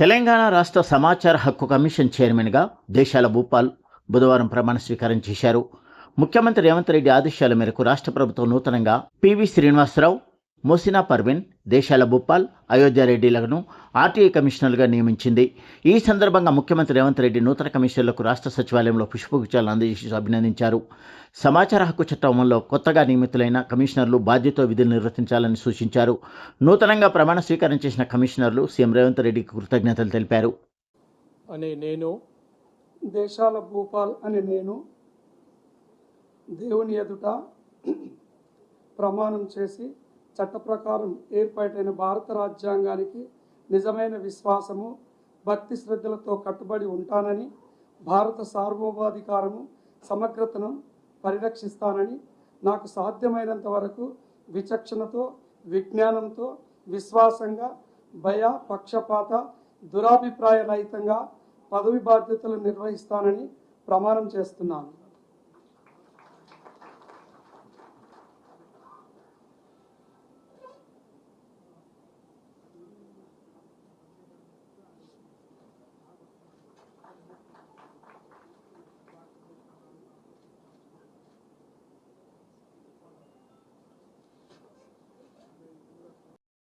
తెలంగాణ రాష్ట్ర సమాచార హక్కు కమిషన్ చైర్మన్గా దేశాల భూపాల్ బుధవారం ప్రమాణ స్వీకారం చేశారు. ముఖ్యమంత్రి రేవంత్ రెడ్డి ఆదేశాల మేరకు రాష్ట్ర ప్రభుత్వం నూతనంగా పివి శ్రీనివాసరావు మోసినా పర్వీన్ దేశాల భూపాల్ అయోధ్యారెడ్డిలను ఆర్టీఐ కమిషనర్గా నియమించింది. ఈ సందర్భంగా ముఖ్యమంత్రి రేవంత్ రెడ్డి నూతన కమిషనర్లకు రాష్ట్ర సచివాలయంలో పుష్పగుచ్చాలను అందజేసి అభినందించారు. సమాచార హక్కు చట్టం అమల్లో కొత్తగా నియమితులైన కమిషనర్లు బాధ్యత విధులు నిర్వర్తించాలని సూచించారు. నూతనంగా ప్రమాణ స్వీకారం చేసిన కమిషనర్లు సీఎం రేవంత్ రెడ్డికి కృతజ్ఞతలు తెలిపారు. అనే నేను దేశాల భూపాల్ అని నేను దేవుని ఎదుట ప్రమాణం చేసి చట్ట ప్రకారం ఏర్పాటైన భారత రాజ్యాంగానికి నిజమైన విశ్వాసము భక్తి శ్రద్ధలతో కట్టుబడి ఉంటానని భారత సార్వభౌమాధికారము సమగ్రతను పరిరక్షిస్తానని నాకు సాధ్యమైనంత వరకు విచక్షణతో విజ్ఞానంతో విశ్వాసంగా భయ పక్షపాత దురాభిప్రాయ రహితంగా పదవి బాధ్యతలు నిర్వహిస్తానని ప్రమాణం చేస్తున్నాను.